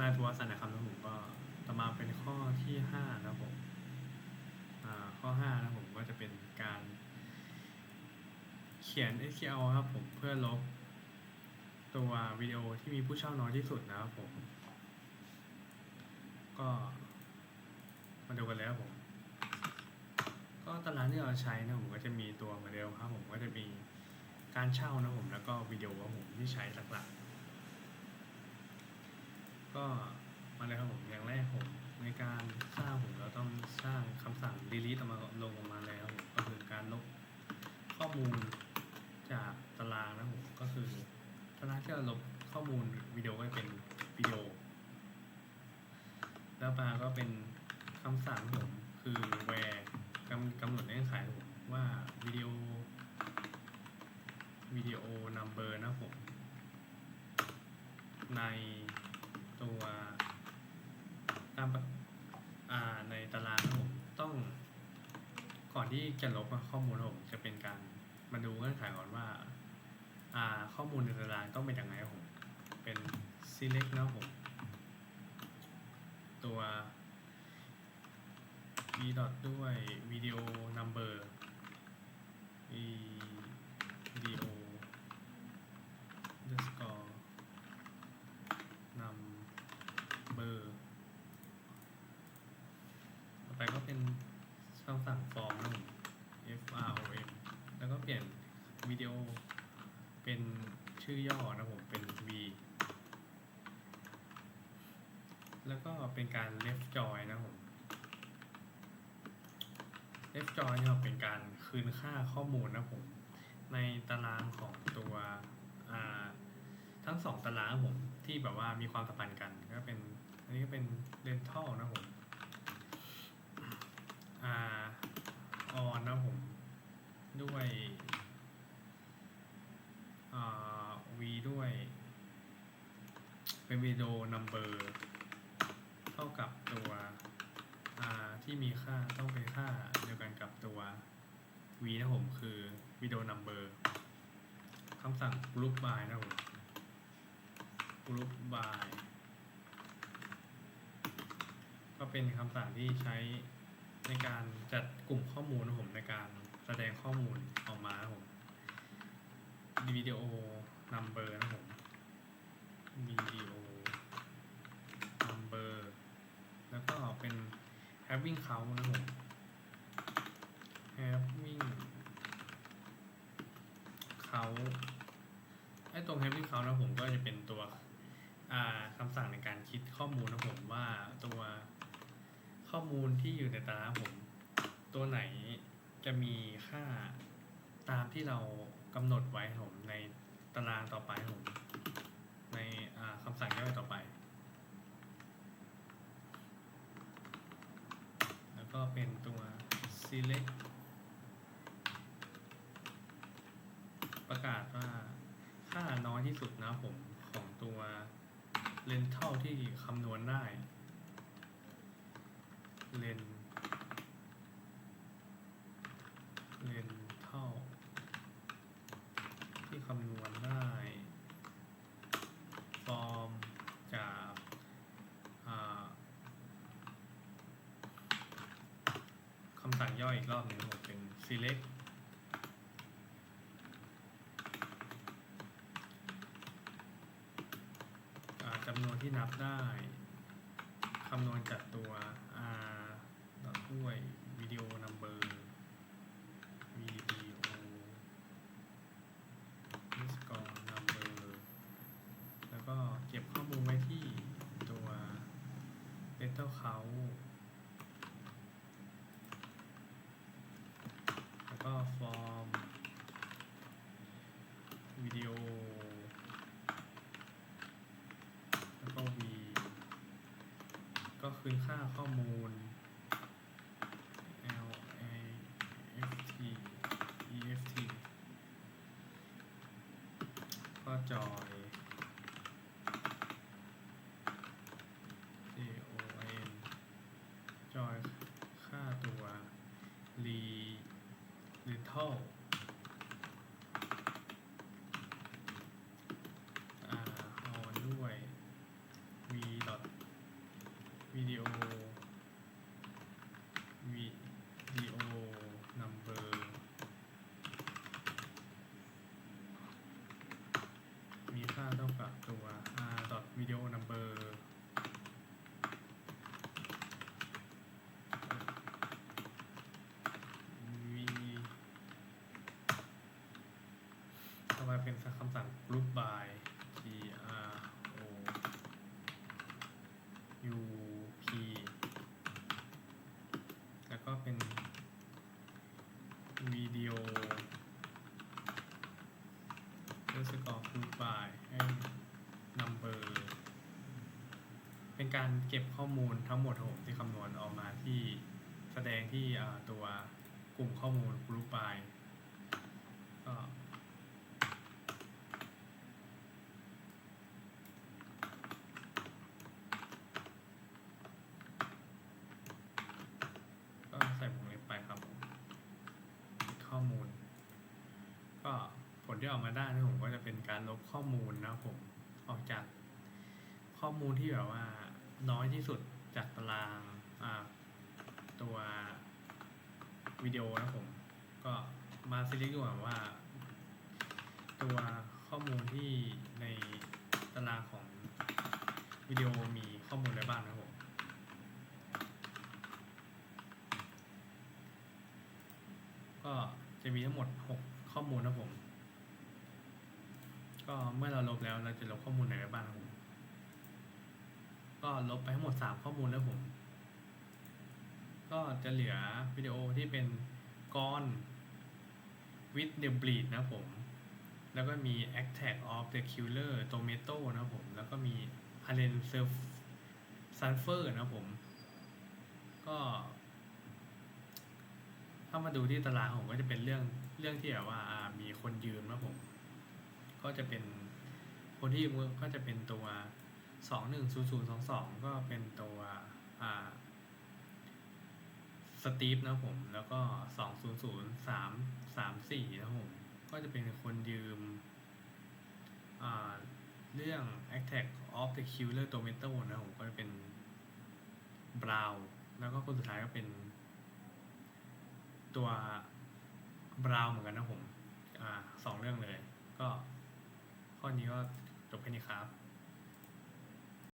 นายภูวสันนะครับแล้วผมก็ต่อมาเป็นข้อที่ห้านะผมอ่าข้อห้านะผมก็จะเป็นการ เขียน SQL ครับผมเพื่อลบตัววิดีโอที่มีผู้เช่าน้อยที่สุดนะครับผม ก็มาดูกันเลยครับผม ก็ตารางที่เราใช้นะผมก็จะมีตัวโมเดลครับผมก็จะมีการเช่านะผมแล้วก็วิดีโอครับผมที่ใช้หลักๆ ก็มาเลยครับผมอย่างแรกผมในการสร้างผมเราต้องสร้างคำสั่ง delete ออกมาลงออกมาแล้วก็คือการลบข้อมูลจากตารางนะผมก็คือตารางที่เราลบข้อมูลวิดีโอก็เป็นวิดีโอแล้วมาก็เป็นคำสั่งผมคือ where กำกำหนดเงื่อนไขผมว่าวิดีโอวิดีโอ number นะผมใน ตัวตามอ่าในตารางนะผมต้องก่อนที่จะลบข้อมูลผมจะเป็นการมาดูเงื่อนไขก่อนว่าอ่าข้อมูลในตารางต้องเป็นยังไงผมเป็น select นะผมตัว v dot ด้วยวิดีโอ number video underscore number ต่อไปก็ เป็นคำสั่ง form นะผม f r o m แล้วก็เปลี่ยนวิดีโอเป็นชื่อย่อนะผมเป็น v แล้วก็เป็นการ left join นะผม left join เนี่ยเป็นการคืนค่าข้อมูลนะผม ในตารางของตัวทั้งสองตารางผมที่แบบว่ามีความสัมพันธ์กัน ก็เป็น อันนี้ก็เป็น rental นะผม อ่า on นะผม ด้วยอ่า v ด้วย เป็นวิดีโอ number เท่ากับตัว r ที่มีค่าต้องเป็นค่าเดียวกันกับตัว v นะผมคือวิดีโอ number คำสั่ง group by นะผม group by ก็เป็นคำสั่งที่ใช้ ในการจัดกลุ่มข้อมูลนะผมในการแสดงข้อมูลออกมาผมวิดีโอ number นะผมวิดีโอ number แล้วก็เป็น having count นะผม having count ไอ้ตรง having count นะผมก็จะเป็นตัวคำสั่งในการคิดข้อมูลนะผมว่าตัว ข้อมูลที่อยู่ในตารางผม ตัวไหนจะมีค่าตามที่เรากำหนดไว้ผมในตารางต่อไปผม ในอ่าคำสั่งย่อยต่อไป แล้วก็เป็นตัว select ประกาศว่าค่าน้อยที่สุดนะผมของตัว rental ที่คำนวณได้ len rental ที่คำนวณได้ ฟอร์มจากคำสั่งย่อยอีกรอบหนึ่งผมเป็น select จำนวนที่นับได้คำนวณจากตัว ด้วยวิดีโอ number วิดีโอ underscore number แล้วก็เก็บข้อมูลไว้ที่ตัว rental count แล้วก็ form วิดีโอ แล้วก็ v ก็คืนค่าข้อมูล รีลิทเทิลเอาด้วย v ดอทวิดีโอ เป็นคำสั่ง group by g r o u p แล้วก็เป็นวิดีโอ underscore group by ให้ number เป็นการเก็บข้อมูลทั้งหมดของผมที่คำนวณออกมาที่แสดงที่ตัวกลุ่มข้อมูล group by ก็ใส่วงเล็บไปครับผม ข้อมูล ก็ผลที่ออกมาได้นะผมก็จะเป็นการลบข้อมูลนะครับผมออกจากข้อมูลที่แบบว่าน้อยที่สุดจากตารางตัววิดีโอนะผมก็มาซิลิกดูก่อนว่า ตัวข้อมูลที่ในตารางของวิดีโอมีข้อมูลอะไรบ้างนะครับผม ก็ จะมีทั้งหมด 6 ข้อมูลนะผม ก็เมื่อเราลบแล้วเราจะลบข้อมูลไหนไบ้างครับผมก็ลบไปทั้งหมด 3 ข้อมูลแล้วผม ก็จะเหลือวิดีโอที่เป็นก้อน with the bleed นะผม แล้วก็มี attack of the killer tomato นะผม แล้วก็มี allen sulfur นะผม ก็ ถ้ามาดูที่ตารางผมก็จะเป็นเรื่องเรื่องที่แบบว่ามีคนยืนนะผม ก็จะเป็นคนที่ยืนก็จะเป็นตัวสองหนึ่งศูนย์ศูนย์สองสองก็เป็นตัวสตีฟนะผม แล้วก็สองศูนย์ศูนย์สามสามสี่นะผม ก็จะเป็นคนยืมเรื่อง Attack of the Killer Tomato นะผม ก็จะเป็นบราวแล้วก็คนสุดท้ายก็เป็น ตัวบราวเหมือนกันนะผม อ่าสองเรื่องเลย ก็ข้อนี้ก็จบแค่นี้ครับ